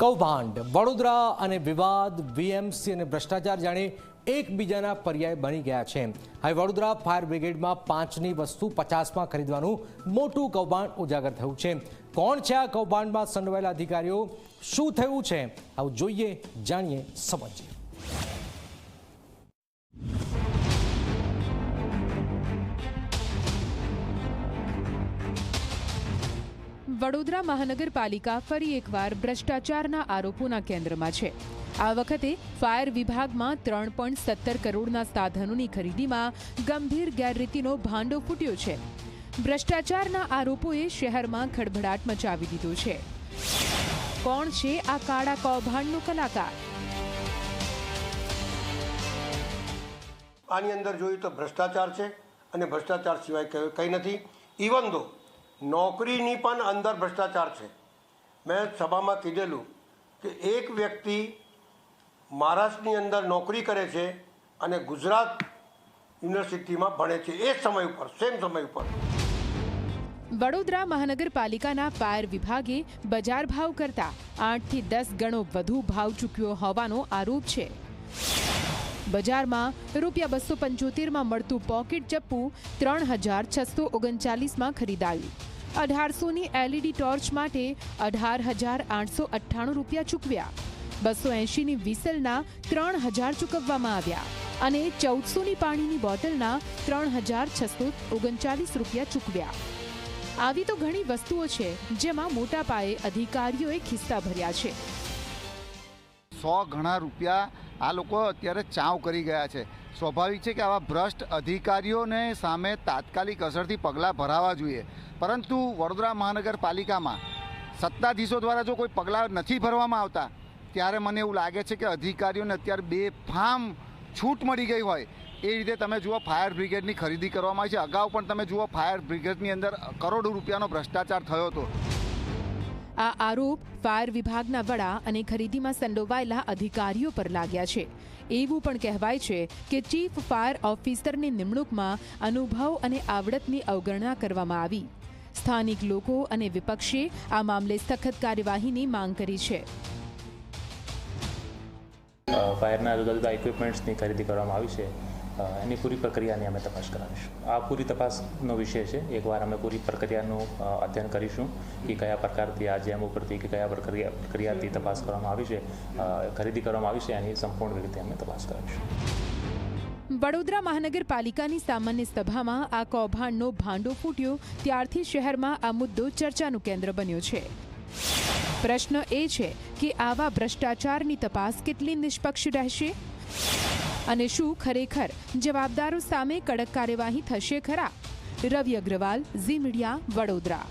કૌભાંડ, વડોદરા અને વિવાદ, વીએમસી અને ભ્રષ્ટાચાર જાણે એકબીજાના પર્યાય બની ગયા છે. હવે વડોદરા ફાયર બ્રિગેડમાં પાંચની વસ્તુ પચાસમાં ખરીદવાનું મોટું કૌભાંડ ઉજાગર થયું છે. કોણ છે આ કૌભાંડમાં સંડોવાયેલા અધિકારીઓ? શું થયું છે? આવું જોઈએ, જાણીએ, સમજીએ. વડોદરા મહાનગરપાલિકા ફરી એકવાર ભ્રષ્ટાચારના આરોપોના કેન્દ્રમાં છે. આ વખતે ફાયર વિભાગમાં ત્રણ પોઈન્ટ સત્તર કરોડના સાધનોની ખરીદીમાં ગંભીર ગેરરીતિનો ભાંડો ફૂટ્યો છે. ભ્રષ્ટાચારના આરોપોએ શહેરમાં ખળભળાટ મચાવી દીધો છે. કોણ છે આ કાળા કૌભાંડનો કલાકાર? આની અંદર જોયું તો ભ્રષ્ટાચાર છે અને ભ્રષ્ટાચાર સિવાય કંઈ નથી. ઇવન દો નોકરીની પણ અંદર ભ્રષ્ટાચાર છે. મેં સભામાં કીધેલું કે એક વ્યક્તિ મહારાષ્ટ્રની અંદર નોકરી કરે છે અને ગુજરાત યુનિવર્સિટીમાં ભણે છે. એ સમય ઉપર, સેમ સમય ઉપર. વડોદરા મહાનગરપાલિકાના ફાયર વિભાગે બજાર ભાવ કરતા આઠથી દસ ગણો વધુ ભાવ ચૂક્યો હોવાનો આરોપ છે. બજારમાં રૂપિયા બસો પંચોતેરમાં મળતું પોકેટ ચપ્પુ ત્રણ હજાર છસો ઓગણચાલીસમાં ખરીદાયું. અઢારસોની એલઈડી ટોર્ચ માટે અઢાર હજાર આઠસો અઠ્ઠાણું રૂપિયા ચૂકવ્યા. બસો એંશીની વિસલના ત્રણ હજાર ચૂકવવામાં આવ્યા અને ચૌદસોની પાણીની બોટલના ત્રણ હજાર છસો ઓગણચાલીસ રૂપિયા ચૂકવ્યા. આવી તો ઘણી વસ્તુઓ છે જેમાં મોટા પાયે અધિકારીઓએ ખિસ્સા ભર્યા છે. સો ઘણા રૂપિયા આ લોકો અત્યારે ચાવ કરી ગયા છે. સ્વાભાવિક છે કે આવા ભ્રષ્ટ અધિકારીઓને સામે તાત્કાલિક અસરથી પગલાં ભરાવા જોઈએ. પરંતુ વડોદરા મહાનગરપાલિકામાં સત્તાધીશો દ્વારા જો કોઈ પગલાં નથી ભરવામાં આવતા, ત્યારે મને એવું લાગે છે કે અધિકારીઓને અત્યારે બે ફામ છૂટ મળી ગઈ હોય. એ રીતે તમે જુઓ, ફાયર બ્રિગેડની ખરીદી કરવામાં આવી છે. અગાઉ પણ તમે જુઓ, ફાયર બ્રિગેડની અંદર કરોડો રૂપિયાનો ભ્રષ્ટાચાર થયો હતો. આ આરોપ ફાયર વિભાગના વડા અને ખરીદીમાં સંડોવાયેલા અધિકારીઓ પર લાગ્યા છે. એવું પણ કહેવાય છે કે ચીફ ફાયર ઓફિસરની નિમણૂકમાં અનુભવ અને આવડતની અવગણના કરવામાં આવી. સ્થાનિક લોકો અને વિપક્ષે આ મામલે સખત કાર્યવાહીની માંગ કરી છે. ફાયરના જુદા જુદા ઇક્વિપમેન્ટ્સની ખરીદી કરવામાં આવી છે. એની પૂરી પ્રક્રિયાની અમે તપાસ કરાવીશું. આ પૂરી તપાસનો વિષય છે. એકવાર અમે પૂરી પ્રક્રિયાનું અધ્યયન કરીશું કે કયા પ્રકારથી આ જેમ ઉપરથી કે કયા પ્રક્રિયા, પ્રક્રિયાથી તપાસ કરવામાં આવી છે ખરીદી કરવામાં આવી છે, એની સંપૂર્ણ રીતે અમે તપાસ કરાવીશું વડોદરા મહાનગરપાલિકાની સામાન્ય સભામાં આ કૌભાંડનો ભાંડો ફૂટ્યો, ત્યારથી શહેરમાં આ મુદ્દો ચર્ચાનું કેન્દ્ર બન્યો છે. પ્રશ્ન એ છે કે આવા ભ્રષ્ટાચારની તપાસ કેટલી નિષ્પક્ષ રહેશે? અને શું ખરેખર જવાબદારો સામે કડક કાર્યવાહી થશે ખરા? રવિ અગ્રવાલ ઝી મીડિયા વડોદરા.